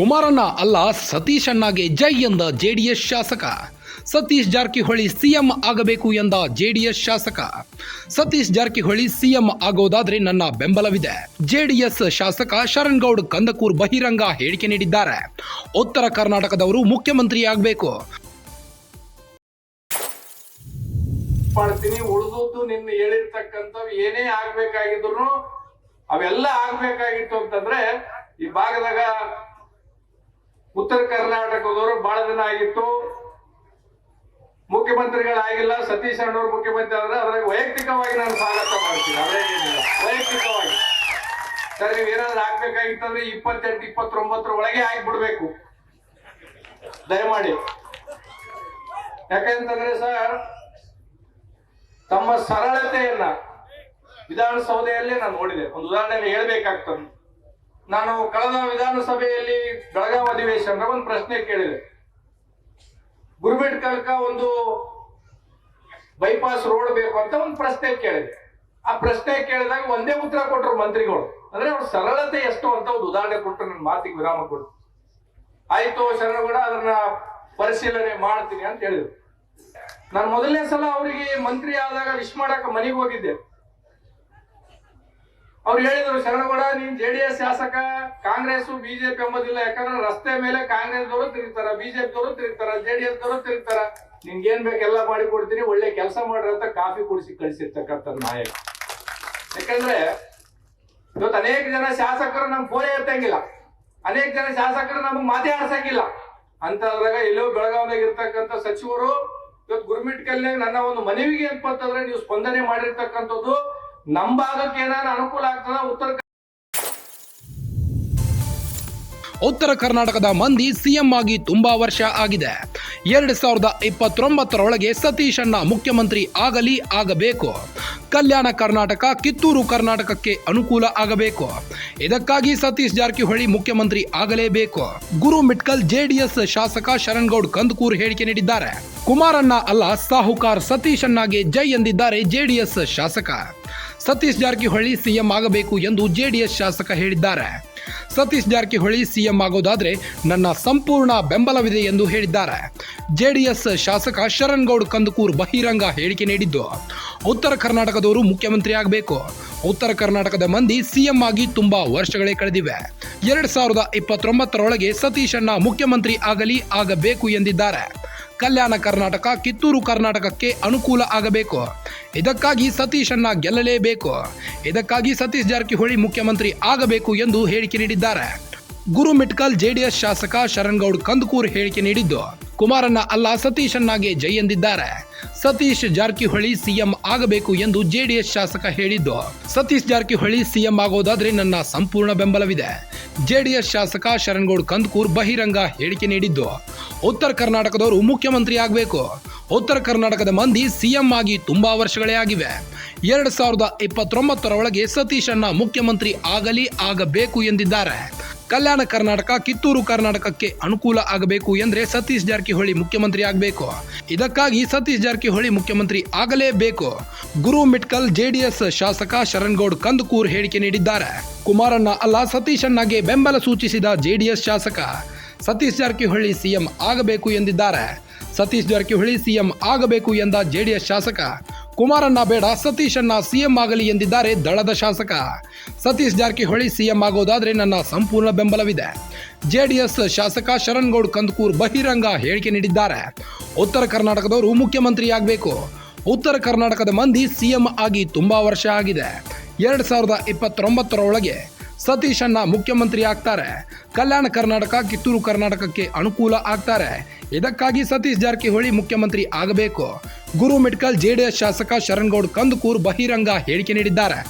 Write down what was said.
ಕುಮಾರಣ್ಣ ಅಲ್ಲ ಸತೀಶಣ್ಣಗೆ ಜೈ ಎಂದ ಜೆಡಿಎಸ್ ಶಾಸಕ. ಸತೀಶ್ ಜಾರಕಿಹೊಳಿ ಸಿಎಂ ಆಗಬೇಕು ಎಂದ ಜೆಡಿಎಸ್ ಶಾಸಕ. ಸತೀಶ್ ಜಾರಕಿಹೊಳಿ ಸಿಎಂ ಆಗೋದಾದ್ರೆ ನನ್ನ ಬೆಂಬಲವಿದೆ. ಜೆಡಿಎಸ್ ಶಾಸಕ ಶರಣ್ಗೌಡ್ ಕಂದಕೂರ್ ಬಹಿರಂಗ ಹೇಳಿಕೆ ನೀಡಿದ್ದಾರೆ. ಉತ್ತರ ಕರ್ನಾಟಕದವರು ಮುಖ್ಯಮಂತ್ರಿ ಆಗಬೇಕು. ಮಾಡ್ತೀನಿ ಉಳಿದದ್ದು ನಿನ್ನ ಹೇಳಿರ್ತಕ್ಕಂಥವ್ ಏನೇ ಆಗ್ಬೇಕಾಗಿದ್ರು ಅವೆಲ್ಲ ಆಗ್ಬೇಕಾಗಿತ್ತು ಅಂತಂದ್ರೆ ಈ ಭಾಗದಾಗ ಉತ್ತರ ಕರ್ನಾಟಕದವರು ಬಹಳ ದಿನ ಆಗಿತ್ತು. ಮುಖ್ಯಮಂತ್ರಿಗಳಾಗಿಲ್ಲ, ಸತೀಶ್ ಅಣ್ಣವ್ರು ಮುಖ್ಯಮಂತ್ರಿ ಆದ್ರೆ ಅದ್ರಾಗ ವೈಯಕ್ತಿಕವಾಗಿ ನಾನು ಸ್ವಾಗತ ಮಾಡ್ತೀನಿ. ಅದ್ರೇನಿಲ್ಲ ವೈಯಕ್ತಿಕವಾಗಿ. ಸರ್, ನೀವ್ ಏನಾದ್ರು ಆಗ್ಬೇಕಾಗಿತ್ತಂದ್ರೆ ಇಪ್ಪತ್ತೆಂಟು, ಇಪ್ಪತ್ತೊಂಬತ್ತರ ಒಳಗೆ ಆಗ್ಬಿಡ್ಬೇಕು. ದಯಮಾಡಿ. ಯಾಕಂತಂದ್ರೆ ಸರ್, ತಮ್ಮ ಸರಳತೆಯನ್ನ ವಿಧಾನಸೌಧೆಯಲ್ಲೇ ನಾನು ನೋಡಿದೆ. ಒಂದು ಉದಾಹರಣೆ ಹೇಳ್ಬೇಕಾಗ್ತದೆ. ನಾನು ಕಳೆದ ವಿಧಾನಸಭೆಯಲ್ಲಿ ಬೆಳಗಾವಿ ಅಧಿವೇಶನ ಒಂದು ಪ್ರಶ್ನೆ ಕೇಳಿದೆ. ಗುರುಬೇಟ್ಕಲ್ಕ ಒಂದು ಬೈಪಾಸ್ ರೋಡ್ ಬೇಕು ಅಂತ ಒಂದು ಪ್ರಶ್ನೆ ಕೇಳಿದೆ. ಆ ಪ್ರಶ್ನೆ ಕೇಳಿದಾಗ ಒಂದೇ ಉತ್ತರ ಕೊಟ್ಟರು ಮಂತ್ರಿಗಳು. ಅಂದ್ರೆ ಅವ್ರ ಸರಳತೆ ಎಷ್ಟು ಅಂತ ಒಂದು ಉದಾಹರಣೆ ಕೊಟ್ಟರು ನನ್ನ ಮಾತಿಗೆ ವಿರಾಮ ಕೊಟ್ಟು ಆಯ್ತು, ಶರಣಗೌಡ, ಅದನ್ನ ಪರಿಶೀಲನೆ ಮಾಡ್ತೀನಿ ಅಂತ ಹೇಳಿದ್ರು. ನಾನು ಮೊದಲನೇ ಸಲ ಅವರಿಗೆ ಮಂತ್ರಿ ಆದಾಗ ವಿಶ್ ಮಾಡಕ್ಕೆ ಮನೆಗೆ ಹೋಗಿದ್ದೆ. ಅವ್ರು ಹೇಳಿದ್ರು, ಶರಣಗೌಡ, ನೀನ್ ಜೆ ಡಿ ಎಸ್ ಶಾಸಕ, ಕಾಂಗ್ರೆಸ್ ಬಿಜೆಪಿ ಎಂಬುದಿಲ್ಲ. ಯಾಕಂದ್ರೆ ರಸ್ತೆ ಮೇಲೆ ಕಾಂಗ್ರೆಸ್ ದವರು ತಿರುಗ್ತಾರ ಬಿಜೆಪಿ ದವರು ತಿರುಗ್ತಾರ, ಜೆ ಡಿ ಎಸ್ ದವರು ತಿರುಗ್ತಾರ. ನಿನ್ಗೆ ಏನ್ ಬೇಕೆಲ್ಲ ಮಾಡಿ ಕೊಡ್ತೀನಿ, ಒಳ್ಳೆ ಕೆಲಸ ಮಾಡ್ರಿ ಅಂತ ಕಾಫಿ ಕುಡಿಸಿ ಕಳಿಸಿರ್ತಕ್ಕಂಥ ನಾಯಕ. ಯಾಕಂದ್ರೆ ಇವತ್ತು ಅನೇಕ ಜನ ಶಾಸಕರು ನಮ್ ಫೋನೇ ಎತ್ತಂಗಿಲ್ಲ. ಅನೇಕ ಜನ ಶಾಸಕರು ನಮಗ್ ಮಾತೇ ಆಡ್ಸಂಗಿಲ್ಲ. ಅಂತದ್ರಾಗ ಎಲ್ಲೋ ಬೆಳಗಾವಿದಾಗ ಇರ್ತಕ್ಕಂಥ ಸಚಿವರು ಇವತ್ತು ಗುರುಮಿಟ್ಕಲ್ನಾಗ ನನ್ನ ಒಂದು ಮನವಿಗೆ ಅಂತಂದ್ರೆ ನೀವು ಸ್ಪಂದನೆ ಮಾಡಿರ್ತಕ್ಕಂಥದ್ದು ನಮ್ ಭಾಗಕ್ಕೆ ಏನಾದ್ರು ಅನುಕೂಲ ಆಗ್ತದ? ಉತ್ತರ ಉತ್ತರ ಕರ್ನಾಟಕದ ಮಂದಿ ಸಿಎಂ ಆಗಿ ತುಂಬಾ ವರ್ಷ ಆಗಿದೆ. ಎರಡ್ ಸಾವಿರದ ಇಪ್ಪತ್ತೊಂಬತ್ತರೊಳಗೆ ಸತೀಶ್ ಮುಖ್ಯಮಂತ್ರಿ ಆಗಲಿ ಆಗಬೇಕು. ಕಲ್ಯಾಣ ಕರ್ನಾಟಕ, ಕಿತ್ತೂರು ಕರ್ನಾಟಕಕ್ಕೆ ಅನುಕೂಲ ಆಗಬೇಕು. ಇದಕ್ಕಾಗಿ ಸತೀಶ್ ಜಾರಕಿಹೊಳಿ ಮುಖ್ಯಮಂತ್ರಿ ಆಗಲೇಬೇಕು. ಗುರು ಮಿಟ್ಕಲ್ ಜೆಡಿಎಸ್ ಶಾಸಕ ಶರಣ್ಗೌಡ್ ಕಂದಕೂರ್ ಹೇಳಿಕೆ ನೀಡಿದ್ದಾರೆ. ಕುಮಾರಣ್ಣ ಅಲ್ಲ, ಸಾಹುಕಾರ್ ಸತೀಶ್ ಜೈ ಎಂದಿದ್ದಾರೆ ಜೆಡಿಎಸ್ ಶಾಸಕ. ಸತೀಶ್ ಜಾರಕಿಹೊಳಿ ಸಿಎಂ ಆಗಬೇಕು ಎಂದು ಜೆಡಿಎಸ್ ಶಾಸಕ ಹೇಳಿದ್ದಾರೆ. ಸತೀಶ್ ಜಾರಕಿಹೊಳಿ ಸಿಎಂ ಆಗೋದಾದ್ರೆ ನನ್ನ ಸಂಪೂರ್ಣ ಬೆಂಬಲವಿದೆ ಎಂದು ಹೇಳಿದ್ದಾರೆ. ಜೆಡಿಎಸ್ ಶಾಸಕ ಶರಣ್ಗೌಡ್ ಕಂದಕೂರ್ ಬಹಿರಂಗ ಹೇಳಿಕೆ ನೀಡಿದ್ದು. ಉತ್ತರ ಕರ್ನಾಟಕದವರು ಮುಖ್ಯಮಂತ್ರಿ ಆಗಬೇಕು. ಉತ್ತರ ಕರ್ನಾಟಕದ ಮಂದಿ ಸಿಎಂ ಆಗಿ ತುಂಬಾ ವರ್ಷಗಳೇ ಕಳೆದಿವೆ. ಎರಡ್ ಸಾವಿರದ ಇಪ್ಪತ್ತೊಂಬತ್ತರೊಳಗೆ ಸತೀಶ್ ಅಣ್ಣ ಮುಖ್ಯಮಂತ್ರಿ ಆಗಲಿ, ಆಗಬೇಕು ಎಂದಿದ್ದಾರೆ. ಕಲ್ಯಾಣ ಕರ್ನಾಟಕ, ಕಿತ್ತೂರು ಕರ್ನಾಟಕಕ್ಕೆ ಅನುಕೂಲ ಆಗಬೇಕು. ಇದಕ್ಕಾಗಿ ಸತೀಶನ್ನ ಗೆಲ್ಲಲೇಬೇಕು. ಇದಕ್ಕಾಗಿ ಸತೀಶ್ ಜಾರಕಿಹೊಳಿ ಮುಖ್ಯಮಂತ್ರಿ ಆಗಬೇಕು ಎಂದು ಹೇಳಿಕೆ ನೀಡಿದ್ದಾರೆ. ಗುರು ಮಿಟ್ಕಲ್ ಜೆಡಿಎಸ್ ಶಾಸಕ ಶರಣ್ಗೌಡ್ ಕಂದಕೂರ್ ಹೇಳಿಕೆ ನೀಡಿದ್ದು, ಕುಮಾರಣ್ಣ ಅಲ್ಲ ಸತೀಶನ್ನಾಗೆ ಜೈ ಎಂದಿದ್ದಾರೆ. ಸತೀಶ್ ಜಾರಕಿಹೊಳಿ ಸಿಎಂ ಆಗಬೇಕು ಎಂದು ಜೆಡಿಎಸ್ ಶಾಸಕ ಹೇಳಿದ್ದು, ಸತೀಶ್ ಜಾರಕಿಹೊಳಿ ಸಿಎಂ ಆಗೋದಾದ್ರೆ ನನ್ನ ಸಂಪೂರ್ಣ ಬೆಂಬಲವಿದೆ. ಜೆಡಿಎಸ್ ಶಾಸಕ ಶರಣ್ಗೌಡ್ ಕಂದಕೂರ್ ಬಹಿರಂಗ ಹೇಳಿಕೆ ನೀಡಿದ್ದು ಉತ್ತರ ಕರ್ನಾಟಕದವರು ಮುಖ್ಯಮಂತ್ರಿ ಆಗಬೇಕು. ಉತ್ತರ ಕರ್ನಾಟಕದ ಮಂದಿ ಸಿಎಂ ಆಗಿ ತುಂಬಾ ವರ್ಷಗಳೇ ಆಗಿವೆ. ಎರಡು ಸಾವಿರದ ಇಪ್ಪತ್ತೊಂಬತ್ತರೊಳಗೆ ಸತೀಶ್ ಅಣ್ಣ ಮುಖ್ಯಮಂತ್ರಿ ಆಗಲಿ ಆಗಬೇಕು ಎಂದಿದ್ದಾರೆ. ಕಲ್ಯಾಣ ಕರ್ನಾಟಕ, ಕಿತ್ತೂರು ಕರ್ನಾಟಕಕ್ಕೆ ಅನುಕೂಲ ಆಗಬೇಕು ಎಂದರೆ ಸತೀಶ್ ಜಾರಕಿಹೊಳಿ ಮುಖ್ಯಮಂತ್ರಿ ಆಗಬೇಕು. ಇದಕ್ಕಾಗಿ ಸತೀಶ್ ಜಾರಕಿಹೊಳಿ ಮುಖ್ಯಮಂತ್ರಿ ಆಗಲೇಬೇಕು. ಗುರು ಮಿಟ್ಕಲ್ ಜೆಡಿಎಸ್ ಶಾಸಕ ಶರಣ್ಗೌಡ್ ಕಂದಕೂರ್ ಹೇಳಿಕೆ ನೀಡಿದ್ದಾರೆ. ಕುಮಾರಣ್ಣ ಅಲ್ಲ, ಸತೀಶ್ ಅಣ್ಣಗೆ ಬೆಂಬಲ ಸೂಚಿಸಿದ ಜೆಡಿಎಸ್ ಶಾಸಕ. ಸತೀಶ್ ಜಾರಕಿಹೊಳಿ ಸಿಎಂ ಆಗಬೇಕು ಎಂದಿದ್ದಾರೆ. ಸತೀಶ್ ಜಾರಕಿಹೊಳಿ ಸಿಎಂ ಆಗಬೇಕು ಎಂದ ಜೆಡಿಎಸ್ ಶಾಸಕ. ಕುಮಾರಣ್ಣ ಬೇಡ ಸತೀಶಣ್ಣ ಸಿಎಂ ಆಗಲಿ ಎಂದಿದ್ದಾರೆ ದಳದ ಶಾಸಕ. ಸತೀಶ್ ಜಾರಕಿಹೊಳಿ ಸಿಎಂ ಆಗೋದಾದ್ರೆ ನನ್ನ ಸಂಪೂರ್ಣ ಬೆಂಬಲವಿದೆ. ಜೆಡಿಎಸ್ ಶಾಸಕ ಶರಣ್ಗೌಡ್ ಕಂದಕೂರ್ ಬಹಿರಂಗ ಹೇಳಿಕೆ ನೀಡಿದ್ದಾರೆ. ಉತ್ತರ ಕರ್ನಾಟಕದವರು ಮುಖ್ಯಮಂತ್ರಿ ಆಗಬೇಕು. ಉತ್ತರ ಕರ್ನಾಟಕದ ಮಂದಿ ಸಿಎಂ ಆಗಿ ತುಂಬಾ ವರ್ಷ ಆಗಿದೆ. ಎರಡು ಸಾವಿರದ ಇಪ್ಪತ್ತೊಂಬತ್ತರೊಳಗೆ ಸತೀಶ್ ಅಣ್ಣ ಮುಖ್ಯಮಂತ್ರಿ ಆಗ್ತಾರೆ. ಕಲ್ಯಾಣ ಕರ್ನಾಟಕ, ಕಿತ್ತೂರು ಕರ್ನಾಟಕಕ್ಕೆ ಅನುಕೂಲ ಆಗ್ತಾರೆ. ಇದಕ್ಕಾಗಿ ಸತೀಶ್ ಜಾರಕಿಹೊಳಿ ಮುಖ್ಯಮಂತ್ರಿ ಆಗಬೇಕು. ಗುರು ಮೆಡಿಕಲ್ ಜೆಡಿಎಸ್ ಶಾಸಕ ಶರಣ್ಗೌಡ್ ಕಂದಕೂರ್ ಬಹಿರಂಗ ಹೇಳಿಕೆ ನೀಡಿದ್ದಾರೆ.